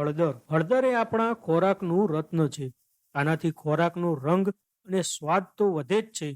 હળદર. હળદર એ આપણા ખોરાકનું રત્ન છે. આનાથી ખોરાકનો રંગ અને સ્વાદ તો વધે જ છે,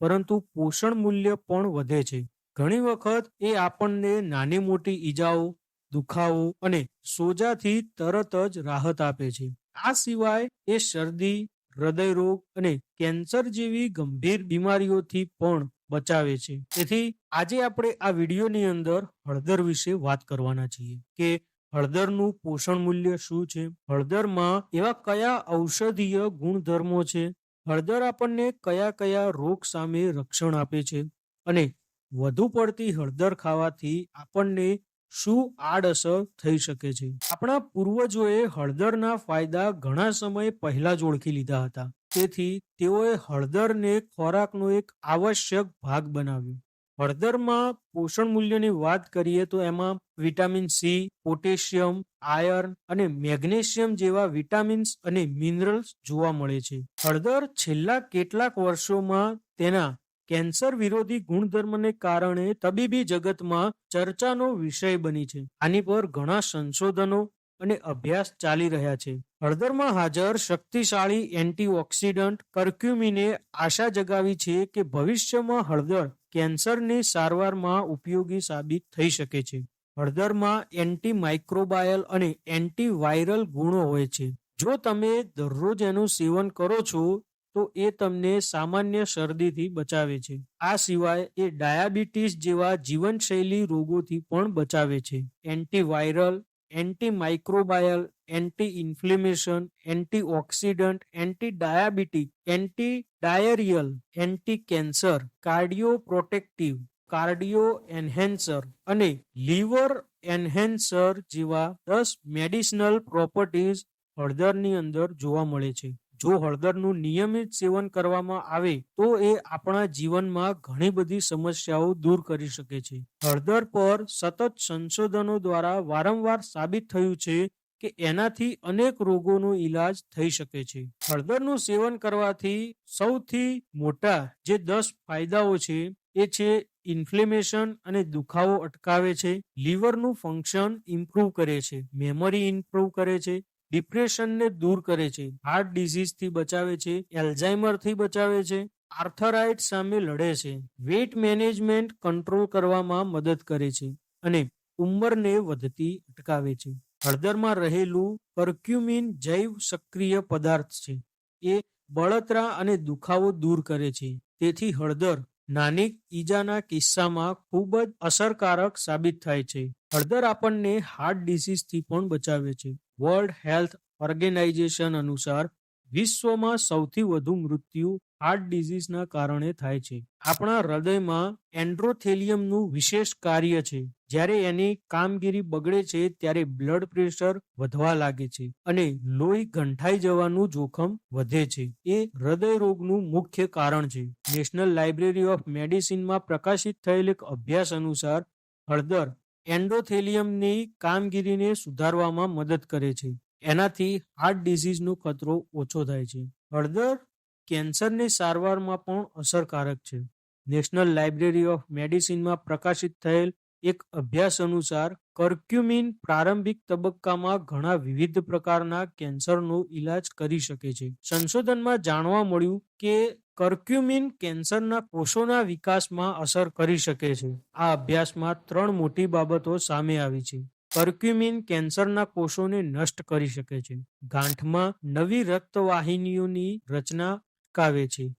પરંતુ પોષણ મૂલ્ય પણ વધે છે. ઘણી વખત એ આપણને નાની મોટી ઈજાઓ, દુખાવો અને સોજાથી તરત જ રાહત આપે છે. આ સિવાય એ શરદી, હૃદયરોગ અને કેન્સર જેવી ગંભીર બીમારીઓથી પણ બચાવે છે. તેથી આજે આપણે આ વિડીયોની અંદર હળદર વિશે વાત કરવાના છીએ કે હળદરનું પોષણ મૂલ્ય શું છે? હળદરમાં એવા કયા ઔષધીય ગુણધર્મો છે? હળદર આપણને કયા કયા રોગ સામે રક્ષણ આપે છે? અને વધુ પડતી હળદર ખાવાથી આપણને શું આડઅસર થઈ શકે છે? આપણા પૂર્વજોએ હળદરના ફાયદા ઘણા સમય પહેલા જ ઓળખી લીધા હતા. તેથી તેઓએ હળદરને ખોરાકનો એક આવશ્યક ભાગ બનાવ્યો. હળદરમાં પોષણ મૂલ્યની વાત કરીએ તો એમાં વિટામિન સી, પોટેશિયમ, આયર્ન અને મેગ્નેશિયમ જેવા વિટામિન્સ અને મિનરલ્સ જોવા મળે છે. હળદર છેલ્લા કેટલાક વર્ષોમાં તેના કેન્સર વિરોધી ગુણધર્મને કારણે તબીબી જગતમાં ચર્ચાનો વિષય બની છે. આની પર ઘણા સંશોધનો અને અભ્યાસ ચાલી રહ્યા છે. હળદરમાં હાજર શક્તિશાળી એન્ટીઓક્સિડન્ટ કર્ક્યુમિને આશા જગાવી છે કે ભવિષ્યમાં હળદર કેન્સરની સારવારમાં ઉપયોગી સાબિત થઈ શકે છે. હળદરમાં એન્ટી માઇક્રોબાયલ અને એન્ટીવાયરલ ગુણો હોય છે. જો તમે દરરોજ એનું સેવન કરો છો, તો એ તમને સામાન્ય શરદીથી બચાવે છે. આ સિવાય એ ડાયાબિટીસ જેવા જીવનશૈલી રોગોથી પણ બચાવે છે. Antiviral anti microbial anti inflammation anti oxidant anti diabetic anti diarrhoeal anti cancer cardio protective cardio enhancer અને લીવર એન્હેન્સર જેવા દસ મેડિસિનલ પ્રોપર્ટીઝ હળદરની અંદર જોવા મળે છે. જો હળદરનું નિયમિત સેવન કરવામાં આવે, તો એ આપણા જીવનમાં ઘણી બધી સમસ્યાઓ દૂર કરી શકે છે. હળદર પર સતત સંશોધનો દ્વારા વારંવાર સાબિત થયું છે કે એનાથી અનેક રોગોનો ઈલાજ થઈ શકે છે. હળદરનું સેવન કરવાથી સૌથી મોટા જે દસ ફાયદાઓ છે, એ છે ઇન્ફ્લેમેશન અને દુખાવો અટકાવે છે, લીવરનું ફંક્શન ઇમ્પ્રૂવ કરે છે, મેમરી ઇમ્પ્રૂવ કરે છે ડિપ્રેશનને દૂર કરે છે, હાર્ટ ડિઝીઝથી બચાવે છે, એલ્ઝાઇમરથી બચાવે છે આર્થરાઇટ સામે લડે છે, વેઇટ મેનેજમેન્ટ કંટ્રોલ કરવામાં મદદ કરે છે અને ઉંમરને વધતી અટકાવે છે. હળદરમાં રહેલું પરક્યુમિન જૈવ સક્રિય પદાર્થ છે. એ બળતરા અને દુખાવો દૂર કરે છે. તેથી હળદર નાની ઈજાના કિસ્સામાં ખૂબ જ અસરકારક સાબિત થાય છે. હળદર આપણને હાર્ટ ડિસીઝથી પણ બચાવે છે. વર્લ્ડ હેલ્થ ઓર્ગેનાઇઝેશન અનુસાર વિશ્વમાં સૌથી વધુ મૃત્યુ હાર્ટ ડિઝીઝના કારણે થાય છે. આપણા હૃદયમાં એન્ડ્રોથેલિયમનું વિશેષ કાર્ય છે. જ્યારે એની કામગીરી બગડે છે, ત્યારે બ્લડ પ્રેશર વધવા લાગે છે અને લોહી ગંઠાઈ જવાનું જોખમ વધે છે. એ હૃદય રોગનું મુખ્ય કારણ છે. નેશનલ લાઇબ્રેરી ઓફ મેડિસિનમાં પ્રકાશિત થયેલ એક અભ્યાસ અનુસાર હળદર એન્ડોથેલિયમની કામગીરીને સુધારવામાં મદદ કરે છે. એનાથી હાર્ટ ડિઝીઝનો ખતરો ઓછો થાય છે. હળદર કેન્સરની સારવારમાં પણ અસરકારક છે. નેશનલ લાઇબ્રેરી ઓફ મેડિસિનમાં પ્રકાશિત થયેલ એક અભ્યાસ અનુસાર કર્ક્યુમિન પ્રારંભિક તબક્કામાં ઘણા વિવિધ પ્રકારના કેન્સરનો ઈલાજ કરી શકે છે. સંશોધનમાં જાણવા મળ્યું કે કર્ક્યુમિન કેન્સરના કોષોના વિકાસમાં અસર કરી શકે છે. આ અભ્યાસમાં ત્રણ મોટી બાબતો સામે આવી છે. કર્ક્યુમિન કેન્સરના કોષોને નષ્ટ કરી શકે છે. ગાંઠમાં નવી રક્તવાહિનીઓની રચના અટકાવે છે.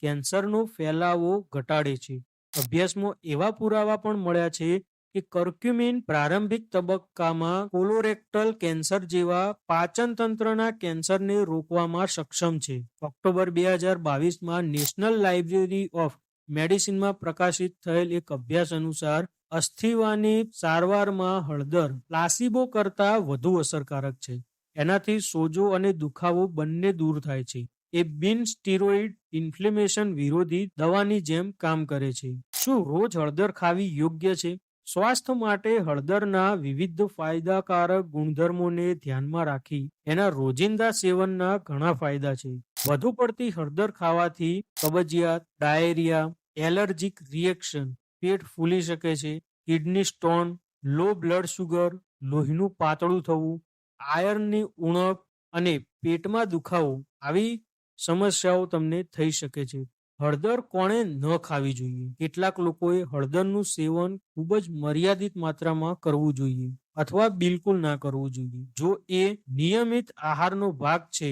કેન્સરનો ફેલાવો ઘટાડે છે. અભ્યાસમાં એવા પુરાવા પણ મળ્યા છે કે કર્ક્યુમિન પ્રારંભિક તબક્કામાં કોલોરેક્ટલ કેન્સર જેવા પાચન તંત્રના કેન્સરને રોકવામાં સક્ષમ છે. ઓક્ટોબર બે હજાર બાવીસમાં નેશનલ લાઇબ્રેરી ઓફ મેડિસિનમાં પ્રકાશિત થયેલ એક અભ્યાસ અનુસાર અસ્થિવાની સારવારમાં હળદર પ્લાસિબો કરતા વધુ અસરકારક છે. એનાથી સોજો અને દુખાવો બંને દૂર થાય છે. એ બિન સ્ટીરોઇડ ઇન્ફ્લેમેશન વિરોધી દવાની જેમ કામ કરે છે. શું રોજ હળદર ખાવી યોગ્ય છે? સ્વાસ્થ્ય માટે હળદરના વિવિધ ફાયદાકારક ગુણધર્મોને ધ્યાનમાં રાખી એના રોજિંદા સેવનના ઘણા ફાયદા છે. વધુ પડતી હળદર ખાવાથી કબજિયાત, ડાયેરિયા, એલર્જીક રિએક્શન, પેટ ફૂલી શકે છે, kidney stone, low blood sugar લોહીનું પાતળું થવું, આયર્નની ઉણપ અને પેટમાં દુખાવો આવી સમસ્યાઓ તમને થઈ શકે છે. હળદર કોણે ન ખાવી જોઈએ. કેટલાક લોકોએ હળદરનું સેવન ખૂબ જ મર્યાદિત માત્રામાં કરવું જોઈએ અથવા બિલકુલ ના કરવું જોઈએ. જો એ નિયમિત આહારનો ભાગ છે,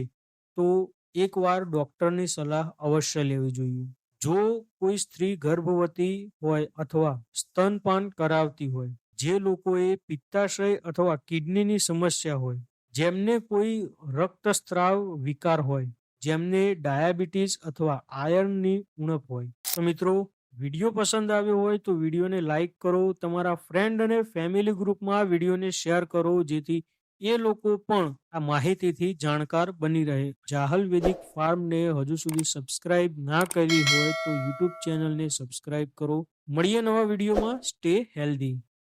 તો એકવાર ડોક્ટરની સલાહ અવશ્ય લેવી જોઈએ. જો કોઈ સ્ત્રી ગર્ભવતી હોય અથવા સ્તનપાન કરાવતી હોય, જે લોકોએ પિત્તાશય અથવા કિડનીની સમસ્યા હોય, જેમને કોઈ રક્તસ્રાવ વિકાર હોય જેમને ડાયાબિટીસ અથવા આયર્નની ઉણપ હોય. તો મિત્રો, વીડિયો પસંદ આવ્યો હોય તો વિડીયોને લાઈક કરો, તમારા ફ્રેન્ડ અને ફેમિલી ગ્રુપમાં વિડીયોને શેર કરો, જેથી એ લોકો પણ આ માહિતીથી જાણકાર બની રહે. જાહલ વેદિક ફાર્મને હજુ સુધી સબસ્ક્રાઇબ ના કરી હોય તો યુટ્યુબ ચેનલને સબસ્ક્રાઇબ કરો. મળીએ નવા વિડીયોમાં. Stay healthy.